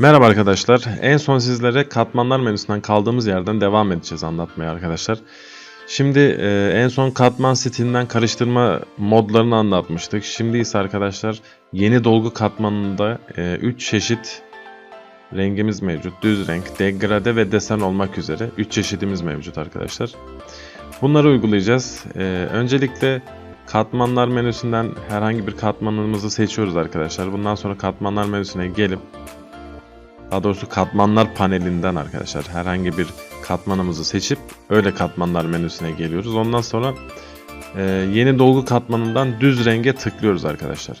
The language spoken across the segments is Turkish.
Merhaba arkadaşlar. En son sizlere katmanlar menüsünden kaldığımız yerden devam edeceğiz anlatmaya arkadaşlar. Şimdi e, en son katman stilinden karıştırma modlarını anlatmıştık. Şimdi ise arkadaşlar yeni dolgu katmanında 3 çeşit rengimiz mevcut. Düz renk, degrade ve desen olmak üzere 3 çeşidimiz mevcut arkadaşlar. Bunları uygulayacağız. E, öncelikle katmanlar menüsünden herhangi bir katmanımızı seçiyoruz arkadaşlar. Bundan sonra katmanlar menüsüne gelip daha doğrusu katmanlar panelinden arkadaşlar herhangi bir katmanımızı seçip öyle katmanlar menüsüne geliyoruz. Ondan sonra e, yeni dolgu katmanından düz renge tıklıyoruz arkadaşlar.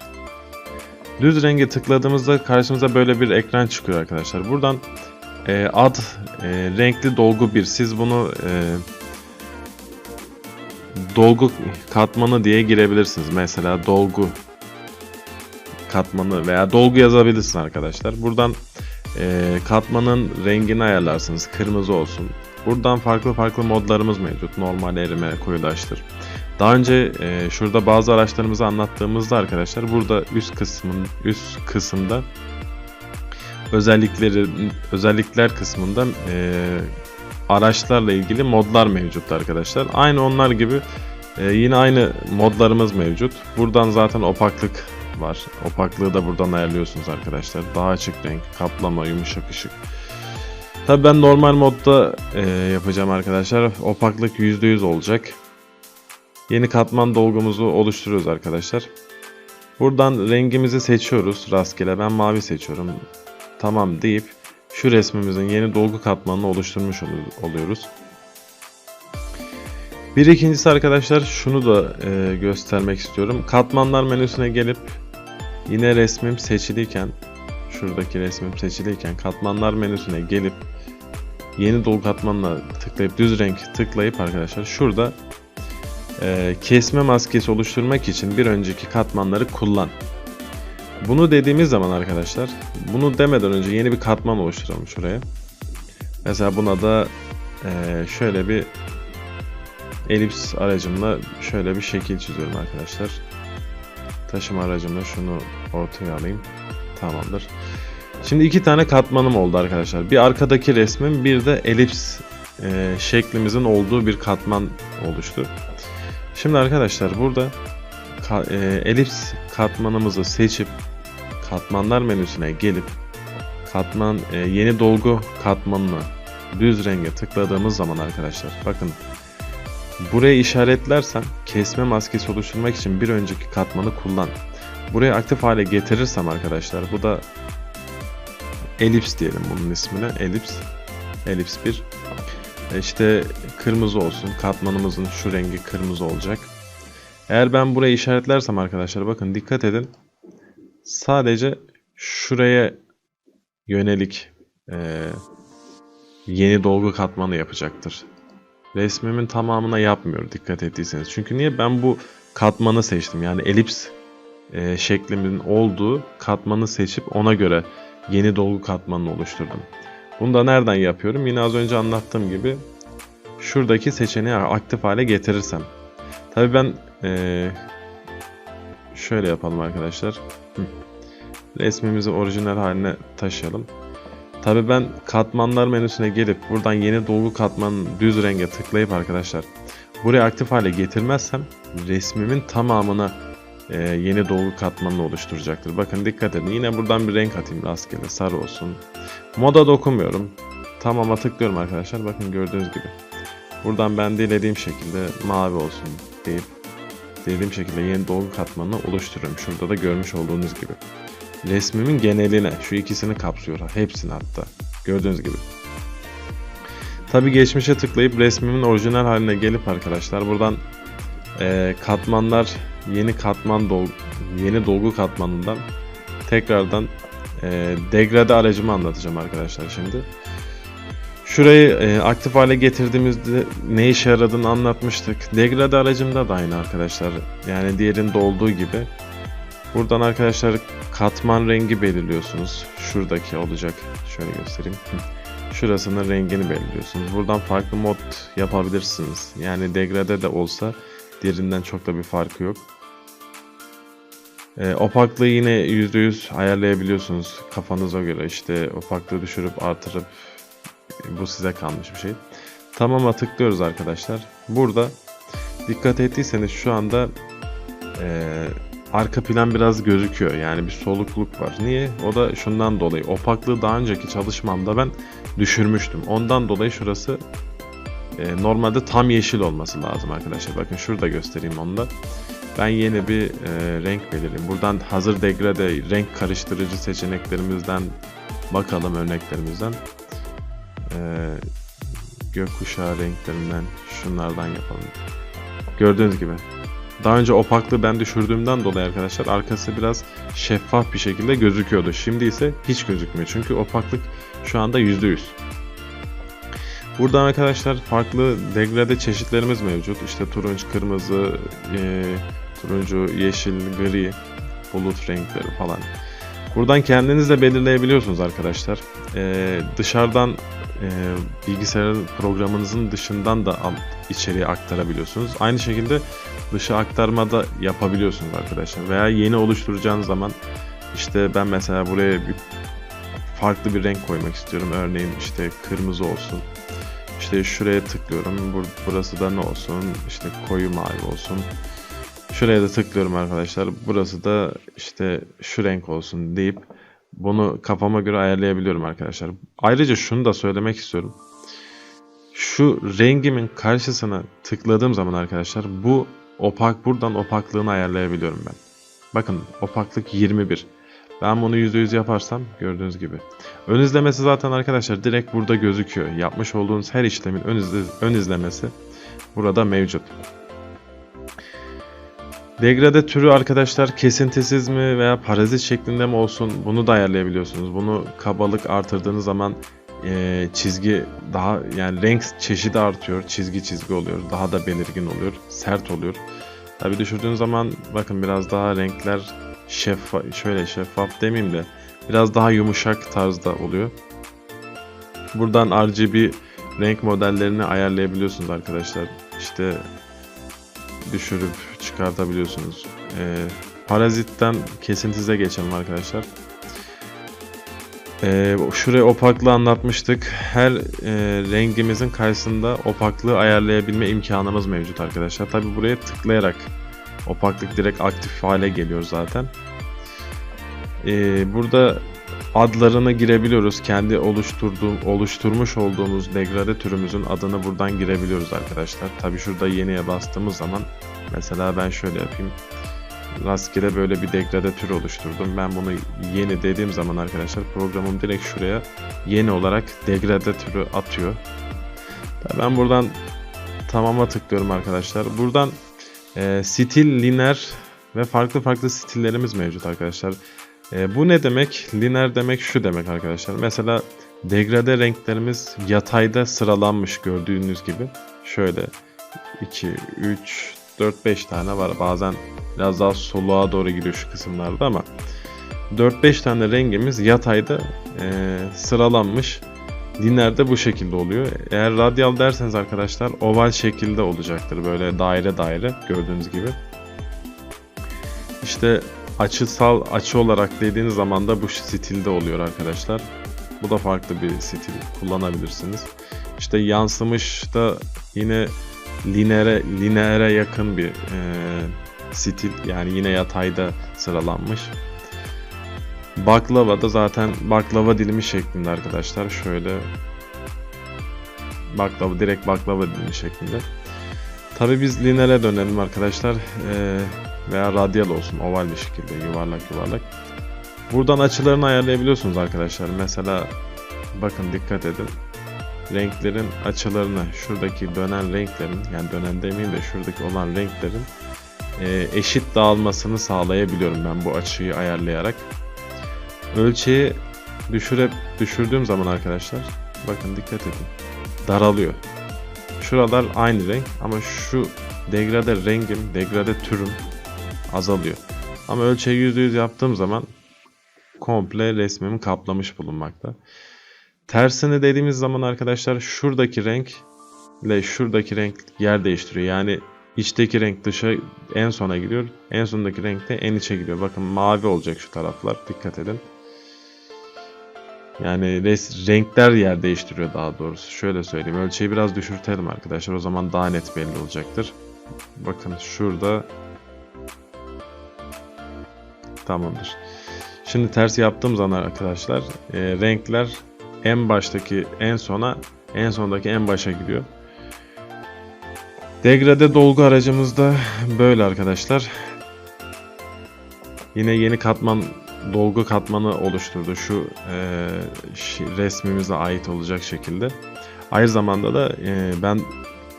Düz renge tıkladığımızda karşımıza böyle bir ekran çıkıyor arkadaşlar. Buradan e, ad e, renkli dolgu 1 siz bunu e, dolgu katmanı diye girebilirsiniz. Mesela dolgu katmanı veya dolgu yazabilirsiniz arkadaşlar. Buradan e, katmanın rengini ayarlarsınız. Kırmızı olsun. Buradan farklı farklı modlarımız mevcut. Normal erime, koyulaştır. Daha önce e, şurada bazı araçlarımızı anlattığımızda arkadaşlar burada üst kısmın üst kısımda özellikleri özellikler kısmında e, araçlarla ilgili modlar mevcut arkadaşlar. Aynı onlar gibi e, yine aynı modlarımız mevcut. Buradan zaten opaklık var. Opaklığı da buradan ayarlıyorsunuz arkadaşlar. Daha açık renk, kaplama, yumuşak ışık. Tabi ben normal modda e, yapacağım arkadaşlar. Opaklık %100 olacak. Yeni katman dolgumuzu oluşturuyoruz arkadaşlar. Buradan rengimizi seçiyoruz rastgele. Ben mavi seçiyorum. Tamam deyip şu resmimizin yeni dolgu katmanını oluşturmuş oluyoruz. Bir ikincisi arkadaşlar şunu da e, göstermek istiyorum. Katmanlar menüsüne gelip yine resmim seçiliyken şuradaki resmim seçiliyken katmanlar menüsüne gelip yeni dolgu katmanına tıklayıp düz renk tıklayıp arkadaşlar şurada e, kesme maskesi oluşturmak için bir önceki katmanları kullan. Bunu dediğimiz zaman arkadaşlar bunu demeden önce yeni bir katman oluşturalım şuraya. Mesela buna da e, şöyle bir elips aracımla şöyle bir şekil çiziyorum arkadaşlar. Taşıma aracımla şunu ortaya alayım. Tamamdır. Şimdi iki tane katmanım oldu arkadaşlar. Bir arkadaki resmim bir de elips e, şeklimizin olduğu bir katman oluştu. Şimdi arkadaşlar burada ka, e, elips katmanımızı seçip katmanlar menüsüne gelip katman e, yeni dolgu katmanını düz renge tıkladığımız zaman arkadaşlar bakın Buraya işaretlersem kesme maskesi oluşturmak için bir önceki katmanı kullan. Buraya aktif hale getirirsem arkadaşlar bu da elips diyelim bunun ismine elips elips 1 işte kırmızı olsun katmanımızın şu rengi kırmızı olacak. Eğer ben buraya işaretlersem arkadaşlar bakın dikkat edin sadece şuraya yönelik e, yeni dolgu katmanı yapacaktır resmimin tamamına yapmıyor dikkat ettiyseniz. Çünkü niye ben bu katmanı seçtim. Yani elips e, şeklimin olduğu katmanı seçip ona göre yeni dolgu katmanını oluşturdum. Bunu da nereden yapıyorum? Yine az önce anlattığım gibi şuradaki seçeneği aktif hale getirirsem. Tabii ben e, şöyle yapalım arkadaşlar. Resmimizi orijinal haline taşıyalım. Tabi ben katmanlar menüsüne gelip buradan yeni dolgu katmanın düz renge tıklayıp arkadaşlar buraya aktif hale getirmezsem resmimin tamamına e, yeni dolgu katmanını oluşturacaktır. Bakın dikkat edin yine buradan bir renk atayım rastgele sarı olsun. Moda dokunmuyorum. Tamama tıklıyorum arkadaşlar bakın gördüğünüz gibi. Buradan ben dilediğim şekilde mavi olsun deyip dilediğim şekilde yeni dolgu katmanını oluşturuyorum. Şurada da görmüş olduğunuz gibi resmimin geneline şu ikisini kapsıyor. Hepsini hatta. Gördüğünüz gibi. Tabi geçmişe tıklayıp resmimin orijinal haline gelip arkadaşlar buradan e, katmanlar yeni katman dolgu, yeni dolgu katmanından tekrardan e, degrade aracımı anlatacağım arkadaşlar şimdi. Şurayı e, aktif hale getirdiğimizde ne işe yaradığını anlatmıştık. Degrade aracımda da aynı arkadaşlar. Yani diğerinde olduğu gibi Buradan arkadaşlar katman rengi belirliyorsunuz. Şuradaki olacak. Şöyle göstereyim. Şurasının rengini belirliyorsunuz. Buradan farklı mod yapabilirsiniz. Yani degrade de olsa diğerinden çok da bir farkı yok. E, opaklığı yine %100 ayarlayabiliyorsunuz kafanıza göre. İşte opaklığı düşürüp artırıp bu size kalmış bir şey. Tamam'a tıklıyoruz arkadaşlar. Burada dikkat ettiyseniz şu anda e, arka plan biraz gözüküyor. Yani bir solukluk var. Niye? O da şundan dolayı. Opaklığı daha önceki çalışmamda ben düşürmüştüm. Ondan dolayı şurası e, normalde tam yeşil olması lazım arkadaşlar. Bakın şurada göstereyim onu da. Ben yeni bir e, renk belirleyeyim. Buradan hazır degrade renk karıştırıcı seçeneklerimizden bakalım örneklerimizden. E, gökkuşağı renklerinden şunlardan yapalım. Gördüğünüz gibi. Daha önce opaklığı ben düşürdüğümden dolayı arkadaşlar arkası biraz şeffaf bir şekilde gözüküyordu. Şimdi ise hiç gözükmüyor. Çünkü opaklık şu anda %100. Buradan arkadaşlar farklı degrade çeşitlerimiz mevcut. İşte turunç, kırmızı, e, turuncu, yeşil, gri, bulut renkleri falan. Buradan kendiniz de belirleyebiliyorsunuz arkadaşlar. E, dışarıdan e, bilgisayar programınızın dışından da içeriye aktarabiliyorsunuz. Aynı şekilde dışı aktarma da yapabiliyorsunuz arkadaşlar. Veya yeni oluşturacağınız zaman işte ben mesela buraya bir farklı bir renk koymak istiyorum. Örneğin işte kırmızı olsun. İşte şuraya tıklıyorum. Bur burası da ne olsun? İşte koyu mavi olsun. Şuraya da tıklıyorum arkadaşlar. Burası da işte şu renk olsun deyip bunu kafama göre ayarlayabiliyorum arkadaşlar. Ayrıca şunu da söylemek istiyorum. Şu rengimin karşısına tıkladığım zaman arkadaşlar bu opak buradan opaklığını ayarlayabiliyorum ben. Bakın opaklık 21. Ben bunu %100 yaparsam gördüğünüz gibi. Ön izlemesi zaten arkadaşlar direkt burada gözüküyor. Yapmış olduğunuz her işlemin ön, izle, ön izlemesi burada mevcut. Degrade türü arkadaşlar kesintisiz mi veya parazit şeklinde mi olsun bunu da ayarlayabiliyorsunuz. Bunu kabalık artırdığınız zaman e, çizgi daha yani renk çeşidi artıyor. Çizgi çizgi oluyor. Daha da belirgin oluyor. Sert oluyor. Tabi düşürdüğünüz zaman bakın biraz daha renkler şeffaf şöyle şeffaf demeyeyim de biraz daha yumuşak tarzda oluyor. Buradan RGB renk modellerini ayarlayabiliyorsunuz arkadaşlar. İşte düşürüp çıkartabiliyorsunuz. Ee, parazitten kesintisize geçelim arkadaşlar. Ee, şuraya opaklığı anlatmıştık. Her e, rengimizin karşısında opaklığı ayarlayabilme imkanımız mevcut arkadaşlar. Tabi buraya tıklayarak opaklık direkt aktif hale geliyor zaten. Ee, burada adlarını girebiliyoruz. Kendi oluşturduğum, oluşturmuş olduğumuz degrade türümüzün adını buradan girebiliyoruz arkadaşlar. Tabi şurada yeniye bastığımız zaman mesela ben şöyle yapayım. Rastgele böyle bir degrade tür oluşturdum. Ben bunu yeni dediğim zaman arkadaşlar programım direkt şuraya yeni olarak degrade türü atıyor. Ben buradan tamama tıklıyorum arkadaşlar. Buradan e, stil, liner ve farklı farklı stillerimiz mevcut arkadaşlar. E, bu ne demek? Liner demek şu demek arkadaşlar. Mesela degrade renklerimiz yatayda sıralanmış gördüğünüz gibi. Şöyle 2, 3, 4-5 tane var. Bazen biraz daha soluğa doğru gidiyor şu kısımlarda ama 4-5 tane rengimiz yatayda e, sıralanmış. Dinlerde bu şekilde oluyor. Eğer radyal derseniz arkadaşlar oval şekilde olacaktır. Böyle daire daire gördüğünüz gibi. İşte açısal açı olarak dediğiniz zaman da bu stilde oluyor arkadaşlar. Bu da farklı bir stil kullanabilirsiniz. İşte yansımış da yine lineere lineere yakın bir e, stil yani yine yatayda sıralanmış. Baklava da zaten baklava dilimi şeklinde arkadaşlar. Şöyle baklava direkt baklava dilimi şeklinde. Tabi biz lineere dönelim arkadaşlar. Ee, veya radyal olsun oval bir şekilde yuvarlak yuvarlak. Buradan açılarını ayarlayabiliyorsunuz arkadaşlar. Mesela bakın dikkat edin. Renklerin açılarını şuradaki dönen renklerin yani dönen demeyeyim de şuradaki olan renklerin e, eşit dağılmasını sağlayabiliyorum ben bu açıyı ayarlayarak. Ölçeği düşürüp düşürdüğüm zaman arkadaşlar bakın dikkat edin daralıyor. Şuralar aynı renk ama şu degrade rengim, degrade türüm azalıyor. Ama ölçeği %100 yaptığım zaman komple resmimi kaplamış bulunmakta. Tersini dediğimiz zaman arkadaşlar şuradaki renk ile şuradaki renk yer değiştiriyor. Yani içteki renk dışa en sona gidiyor. En sondaki renk de en içe gidiyor. Bakın mavi olacak şu taraflar. Dikkat edin. Yani res, renkler yer değiştiriyor daha doğrusu. Şöyle söyleyeyim. Ölçeği biraz düşürtelim arkadaşlar. O zaman daha net belli olacaktır. Bakın şurada Tamamdır. Şimdi ters yaptığım zaman arkadaşlar e, renkler en baştaki en sona en sondaki en başa gidiyor. Degrade dolgu aracımız da böyle arkadaşlar. Yine yeni katman dolgu katmanı oluşturdu şu e, resmimize ait olacak şekilde. Aynı zamanda da e, ben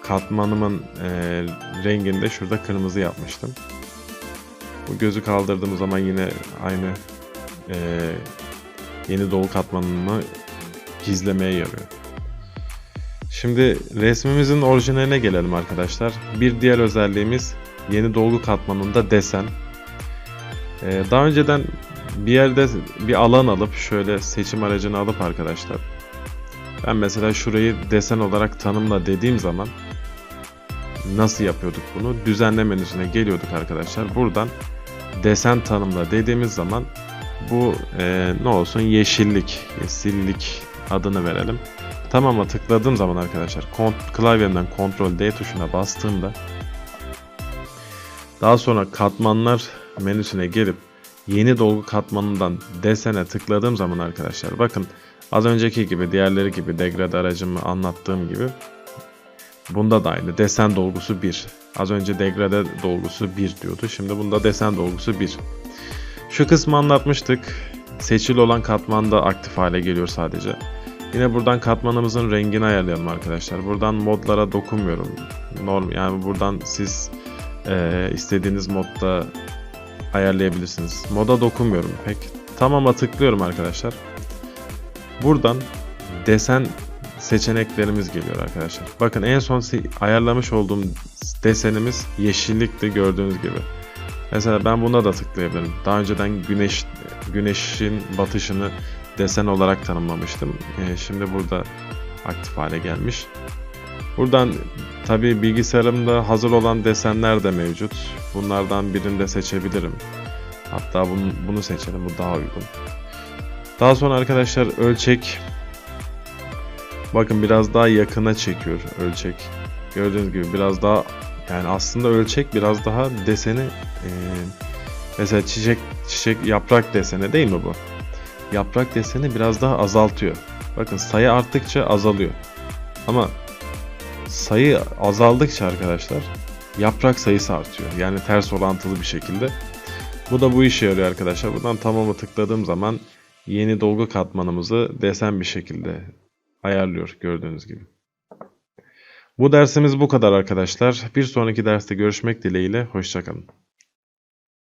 katmanımın e, rengini şurada kırmızı yapmıştım. Bu gözü kaldırdığım zaman yine aynı e, yeni dolgu katmanını gizlemeye yarıyor. Şimdi resmimizin orijinaline gelelim arkadaşlar. Bir diğer özelliğimiz yeni dolgu katmanında desen. Ee, daha önceden bir yerde bir alan alıp şöyle seçim aracını alıp arkadaşlar. Ben mesela şurayı desen olarak tanımla dediğim zaman nasıl yapıyorduk bunu? Düzenle menüsüne geliyorduk arkadaşlar. Buradan desen tanımla dediğimiz zaman bu e, ne olsun yeşillik, yeşillik adını verelim. Tamam'a tıkladığım zaman arkadaşlar kont- klavyemden Ctrl D tuşuna bastığımda daha sonra katmanlar menüsüne gelip yeni dolgu katmanından desene tıkladığım zaman arkadaşlar bakın az önceki gibi diğerleri gibi degrade aracımı anlattığım gibi bunda da aynı desen dolgusu 1 az önce degrade dolgusu 1 diyordu şimdi bunda desen dolgusu 1 şu kısmı anlatmıştık seçili olan katman da aktif hale geliyor sadece Yine buradan katmanımızın rengini ayarlayalım arkadaşlar. Buradan modlara dokunmuyorum. Norm yani buradan siz e, istediğiniz modda ayarlayabilirsiniz. Moda dokunmuyorum pek. Tamam'a tıklıyorum arkadaşlar. Buradan desen seçeneklerimiz geliyor arkadaşlar. Bakın en son ayarlamış olduğum desenimiz yeşillikti gördüğünüz gibi. Mesela ben buna da tıklayabilirim. Daha önceden güneş güneşin batışını desen olarak tanımlamıştım. Ee, şimdi burada aktif hale gelmiş. Buradan tabi bilgisayarımda hazır olan desenler de mevcut. Bunlardan birini de seçebilirim. Hatta bunu, bunu seçelim bu daha uygun. Daha sonra arkadaşlar ölçek bakın biraz daha yakına çekiyor ölçek. Gördüğünüz gibi biraz daha yani aslında ölçek biraz daha deseni e, mesela çiçek çiçek yaprak deseni değil mi bu? yaprak deseni biraz daha azaltıyor. Bakın sayı arttıkça azalıyor. Ama sayı azaldıkça arkadaşlar yaprak sayısı artıyor. Yani ters orantılı bir şekilde. Bu da bu işe yarıyor arkadaşlar. Buradan tamamı tıkladığım zaman yeni dolgu katmanımızı desen bir şekilde ayarlıyor gördüğünüz gibi. Bu dersimiz bu kadar arkadaşlar. Bir sonraki derste görüşmek dileğiyle. Hoşçakalın.